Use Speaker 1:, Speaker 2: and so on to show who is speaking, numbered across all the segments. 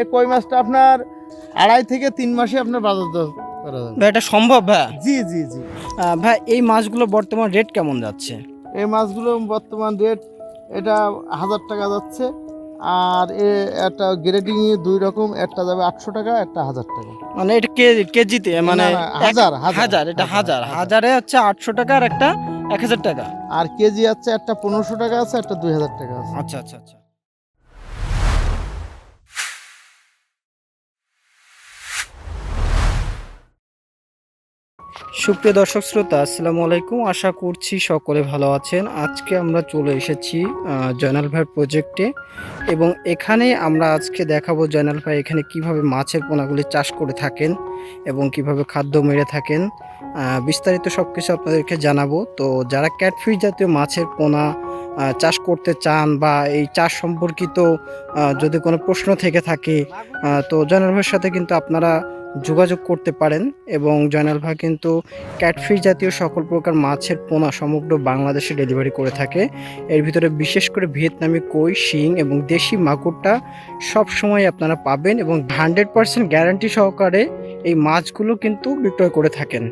Speaker 1: এই কই মাছটা আপনার? আড়াই থেকে তিন মাসে আপনার বাজার দর করা যাবে।
Speaker 2: ভাই এটা সম্ভব ভাই?
Speaker 1: জি জি জি।
Speaker 2: ভাই এই মাছগুলো বর্তমান রেট কেমন যাচ্ছে?
Speaker 1: এই মাছগুলো বর্তমান রেট এটা হাজার টাকা যাচ্ছে। আর এ একটা গ্রেডিং দুই রকম একটা যাবে আটশো টাকা একটা হাজার টাকা।
Speaker 2: মানে এটা কে কেজিতে মানে
Speaker 1: হাজার, হাজার,
Speaker 2: এটা
Speaker 1: হাজার,
Speaker 2: হাজার।
Speaker 1: হাজার।
Speaker 2: হাজারে হচ্ছে আটশো টাকা আর একটা এক হাজার টাকা।
Speaker 1: আর কেজি আছে একটা পনেরোশো টাকা আছে একটা দুই হাজার টাকা আছে।
Speaker 2: আচ্ছা আচ্ছা আচ্ছা। সুপ্রিয় দর্শক শ্রোতা, আসসালামু আলাইকুম। আশা করছি সকলে ভালো আছেন। আজকে আমরা চলে এসেছি জয়নাল ভাই প্রজেক্টে এবং এখানে আমরা আজকে দেখাবো জয়নাল ভাই এখানে কীভাবে মাছের পোনাগুলি চাষ করে থাকেন এবং কীভাবে খাদ্য মেরে থাকেন। বিস্তারিত সব কিছু আপনাদেরকে জানাব। তো যারা ক্যাটফিশ জাতীয় মাছের পোনা চাষ করতে চান বা এই চাষ সম্পর্কিত যদি কোনো প্রশ্ন থেকে থাকে তো জয়নাল ভাইয়ের সাথে কিন্তু আপনারা যোগাযোগ করতে পারেন এবং জয়নাল ভাই কিন্তু ক্যাটফিশ জাতীয় সকল প্রকার মাছের পোনা সমগ্র বাংলাদেশে ডেলিভারি করে থাকে। এর ভিতরে বিশেষ করে ভিয়েতনামি কই, শিং এবং দেশি মাগুরটা সব সময় আপনারা পাবেন এবং হান্ড্রেড পার্সেন্ট গ্যারান্টি সহকারে এই মাছগুলো কিন্তু বিক্রয় করে থাকেন।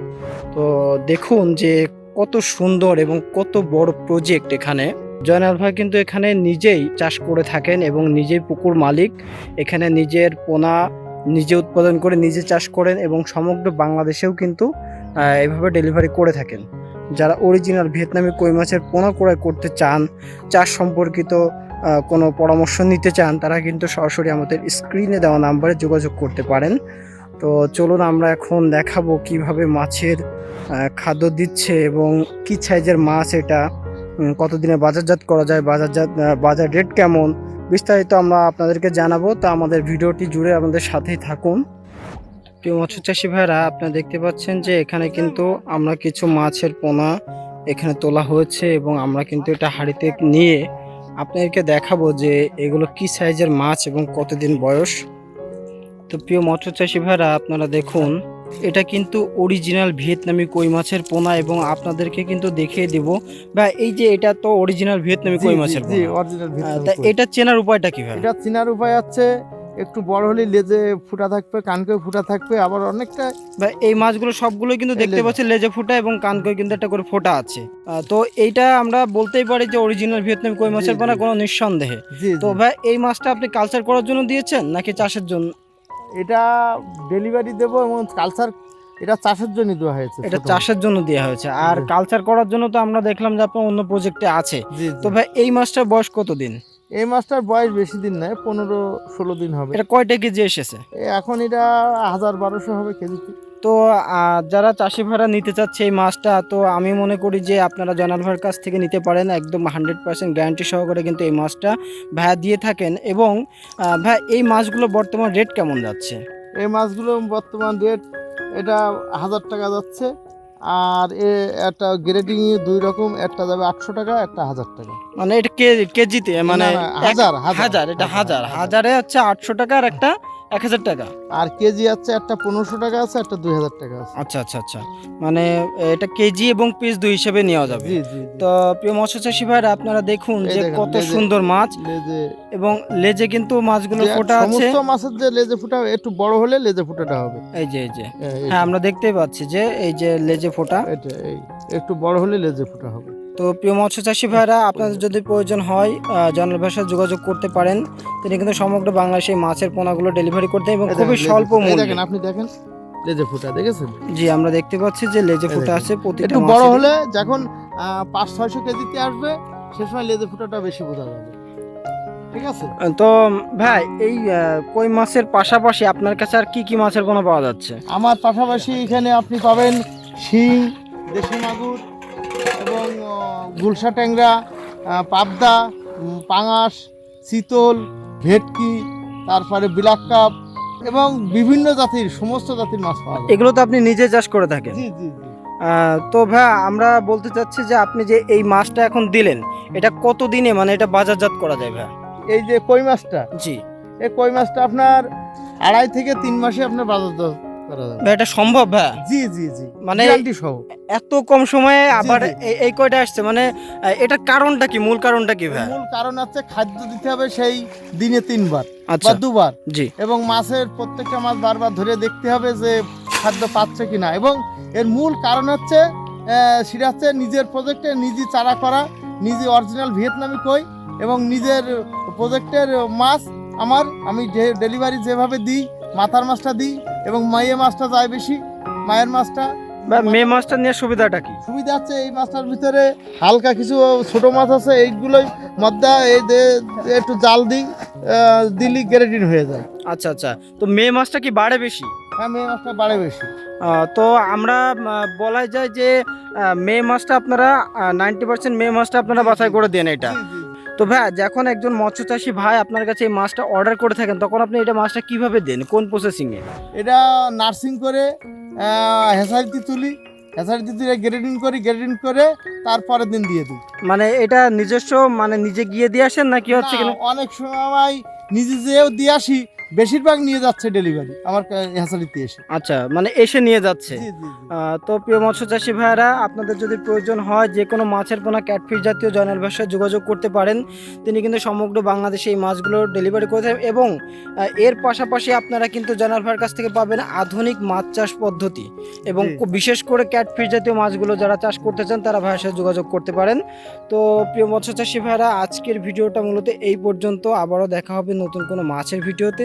Speaker 2: তো দেখুন যে কত সুন্দর এবং কত বড় প্রজেক্ট এখানে। জয়নাল ভাই কিন্তু এখানে নিজেই চাষ করে থাকেন এবং নিজেই পুকুর মালিক। এখানে নিজের পোনা নিজে উৎপাদন করে নিজে চাষ করেন এবং সমগ্র বাংলাদেশেও কিন্তু এভাবে ডেলিভারি করে থাকেন। যারা অরিজিনাল ভিয়েতনামি কই মাছের পোনা ক্রয় করতে চান, চাষ সম্পর্কিত কোনো পরামর্শ নিতে চান, তারা কিন্তু সরাসরি আমাদের স্ক্রিনে দেওয়া নাম্বারে যোগাযোগ করতে পারেন। তো চলুন আমরা এখন দেখাবো কীভাবে মাছের খাদ্য দিচ্ছে এবং কি সাইজের মাছ এটা। উম, কতদিনে বাজারজাত করা যায় বাজারজাত বাজার রেট কেমন বিস্তারিত আমরা আপনাদেরকে জানাব। তো আমাদের ভিডিওটি জুড়ে আমাদের সাথেই থাকুন। প্রিয় মৎস্য চাষি ভাইরা আপনারা দেখতে পাচ্ছেন যে এখানে কিন্তু আমরা কিছু মাছের পোনা এখানে তোলা হয়েছে এবং আমরা কিন্তু এটা হাড়িতে নিয়ে আপনাদেরকে দেখাবো যে এগুলো কি সাইজের মাছ এবং কতদিন বয়স। তো প্রিয় মৎস্য চাষি ভাইরা আপনারা দেখুন এটা কিন্তু অরিজিনাল ভিয়েতনামি কই মাছের পোনা এবং আপনাদেরকে কিন্তু দেখিয়ে দিব। বা এই যে এটা তো অরিজিনাল ভিয়েতনামি কই মাছের
Speaker 1: জি অরিজিনাল
Speaker 2: এটা চেনার উপায়টা কীভাবে?
Speaker 1: এটা চেনার উপায় আছে একটু বড় হলে লেজে ফুটা থাকবে কানকে ফুটা থাকবে আবার অনেকটা
Speaker 2: বা এই মাছগুলো সবগুলো কিন্তু দেখতে পাচ্ছি লেজে ফুটা এবং কানকই কিন্তু একটা করে ফোটা আছে। তো এইটা আমরা বলতেই পারি যে অরিজিনাল ভিয়েতনাম কই মাছের পোনা কোনো নিঃসন্দেহে। তো ভাই এই মাছটা আপনি কালচার করার জন্য দিয়েছেন নাকি চাষের জন্য?
Speaker 1: এটা ডেলিভারি দেবো এবং কালচার এটা চাষের জন্য দেওয়া হয়েছে
Speaker 2: এটা চাষের জন্য দেওয়া হয়েছে। আর কালচার করার জন্য তো আমরা দেখলাম যে আপনার অন্য প্রজেক্টে আছে। তো ভাই এই মাছটার বয়স কত দিন
Speaker 1: এই মাছটার বয়স বেশি দিন নয় পনেরো ষোলো দিন হবে।
Speaker 2: এটা কয়টা কেজি এসেছে?
Speaker 1: এখন এটা হাজার বারোশো হবে কেজিতে।
Speaker 2: তো যারা চাষি ভাড়া নিতে চাচ্ছে এই মাছটা তো আমি মনে করি যে আপনারা ভাইয়ের কাছ থেকে নিতে পারেন। একদম হান্ড্রেড পার্সেন্ট গ্যারান্টি সহকারে কিন্তু এই মাছটা ভাইয়া দিয়ে থাকেন। এবং ভাই এই মাছগুলো বর্তমান রেট কেমন যাচ্ছে?
Speaker 1: এই মাছগুলো বর্তমান রেট এটা হাজার টাকা যাচ্ছে। আর এ একটা গ্রেডিং দুই রকম একটা যাবে আটশো টাকা একটা হাজার টাকা।
Speaker 2: মানে এটা কে কেজিতে? মানে
Speaker 1: হাজার
Speaker 2: হাজার। এটা হাজার। হাজারে হচ্ছে আটশো টাকা আর একটা এক হাজার টাকা।
Speaker 1: আর কেজি আছে একটা পনেরোশো টাকা আছে একটা দুই হাজার টাকা আছে।
Speaker 2: আচ্ছা আচ্ছা আচ্ছা। মানে এটা কেজি এবং পিস দুই হিসেবে নেওয়া যাবে। তো প্রিয় মৎস্য চাষি ভাইরা আপনারা দেখুন যে কত সুন্দর মাছ। এবং লেজে কিন্তু মাছগুলো ফোটা আছে।
Speaker 1: সমস্ত মাছের যে লেজে ফুটা একটু বড় হলে লেজে ফুটাটা হবে।
Speaker 2: এই যে এই যে। হ্যাঁ আমরা দেখতেই পাচ্ছি যে এই যে লেজে ফোটা।
Speaker 1: একটু বড় হলে লেজে ফুটা হবে।
Speaker 2: তো প্রিয় মৎস্য চাষী ভাইরা আপনাদের যদি প্রয়োজন হয় জনাল ভাষায় যোগাযোগ করতে পারেন। তিনি কিন্তু সমগ্র বাংলাদেশে মাছের পোনাগুলো ডেলিভারি করতে এবং খুবই স্বল্প মূল্যে।
Speaker 1: দেখেন আপনি দেখেন। লেজে ফুটা দেখেছেন?
Speaker 2: জি আমরা দেখতে পাচ্ছি যে লেজে ফোটা। আছে প্রতিটা
Speaker 1: একটু বড় হলে যখন পাঁচ ছয়শো কেজিতে আসবে সে সময় লেজে ফুটাটা বেশি বোঝা যাবে। ঠিক আছে?
Speaker 2: তো ভাই এই কই মাছের পাশাপাশি আপনার কাছে আর কি কি মাছের পোনা পাওয়া যাচ্ছে?
Speaker 1: আমার পাশাপাশি এখানে আপনি পাবেন শিং দেশি মাগুর গুলশা ট্যাংরা পাবদা পাঙাশ চিতল ভেটকি তারপরে বিলাক কাপ এবং বিভিন্ন জাতির সমস্ত জাতির মাছ পাওয়া যায়।
Speaker 2: এগুলো তো আপনি নিজে চাষ করে থাকেন।
Speaker 1: জি জি
Speaker 2: তো ভাই আমরা বলতে চাচ্ছি যে আপনি যে এই মাছটা এখন দিলেন এটা কত দিনে মানে এটা বাজারজাত করা যায় ভাই?
Speaker 1: এই যে কই মাছটা?
Speaker 2: জি।
Speaker 1: এই কই মাছটা আপনার আড়াই থেকে তিন মাসে আপনার বাজার দর করা যাবে।
Speaker 2: ভাই এটা সম্ভব ভাই?
Speaker 1: জি জি জি।
Speaker 2: মানে-
Speaker 1: গ্যারান্টি সহ।
Speaker 2: এত কম সময়ে আবার। এই- কয়টা আসছে? মানে এটার কারণটা কি? মূল কারণটা কি ভাই?
Speaker 1: মূল কারণ হচ্ছে খাদ্য দিতে হবে সেই দিনে তিনবার বা
Speaker 2: আচ্ছা।
Speaker 1: দুবার।
Speaker 2: জি।
Speaker 1: এবং মাছের প্রত্যেকটা মাছ বারবার ধরে দেখতে হবে যে খাদ্য পাচ্ছে কিনা। এবং এর মূল কারণ হচ্ছে সেটা হচ্ছে নিজের প্রজেক্টে নিজে চারা করা নিজে অরিজিনাল ভিয়েতনামি কই এবং নিজের প্রজেক্টের মাছ আমার আমি ডেলিভারি যেভাবে দিই মাথার মাছটা দিই এবং মাইয়ে মাছটা যায় বেশি মায়ের মাছটা
Speaker 2: বা মে মাসটা নিয়ে সুবিধাটা কি?
Speaker 1: সুবিধা হচ্ছে এই মাছটার ভিতরে হালকা কিছু ছোট মাছ আছে এইগুলোই মধ্যে এই একটু জাল দিই দিলি গ্রেডিন হয়ে যায়।
Speaker 2: আচ্ছা আচ্ছা। তো মে মাছটা কি বাড়ে বেশি?
Speaker 1: হ্যাঁ মেয়ে মাছটা বাড়ে বেশি।
Speaker 2: তো আমরা বলাই যায় যে আহ, মে মাসটা আপনারা নাইনটি পার্সেন্ট মে মাছটা আপনারা বাছাই করে দেন এটা। তো ভাই যখন একজন মৎস্য চাষি ভাই আপনার কাছে এই মাছটা অর্ডার করে থাকেন তখন আপনি এটা মাছটা কীভাবে দেন? কোন প্রসেসিংয়ে এ
Speaker 1: এটা নার্সিং করে হেসারিতে তুলি হেসারিতে তুলে গ্রেডিং করি গ্রেডিং করে তারপরের দিন দিয়ে দিই।
Speaker 2: মানে এটা নিজস্ব মানে নিজে গিয়ে দিয়ে আসেন নাকি হচ্ছে কিনা?
Speaker 1: অনেক সময় নিজে যেও দিয়ে আসি বেশিরভাগ নিয়ে যাচ্ছে ডেলিভারি আমার হেসারিতে এসে।
Speaker 2: আচ্ছা মানে এসে নিয়ে যাচ্ছে। তো প্রিয় মৎস্য চাষী ভাইয়েরা আপনাদের যদি প্রয়োজন হয় যে কোনো মাছের পোনা ক্যাটফিশ জাতীয় জয়নাল ভাষায় যোগাযোগ করতে পারেন। তিনি কিন্তু সমগ্র বাংলাদেশে এই মাছগুলো ডেলিভারি করে থাকেন এবং এর পাশাপাশি আপনারা কিন্তু জয়নাল ভাইয়ের কাছ থেকে পাবেন আধুনিক মাছ চাষ পদ্ধতি এবং বিশেষ করে ক্যাটফিশ জাতীয় মাছগুলো যারা চাষ করতে চান তারা ভাইয়ের সাথে যোগাযোগ করতে পারেন। তো প্রিয় মৎস্য চাষী ভাইয়েরা আজকের ভিডিওটা মূলত এই পর্যন্ত। আবারও দেখা হবে নতুন কোনো মাছের ভিডিওতে।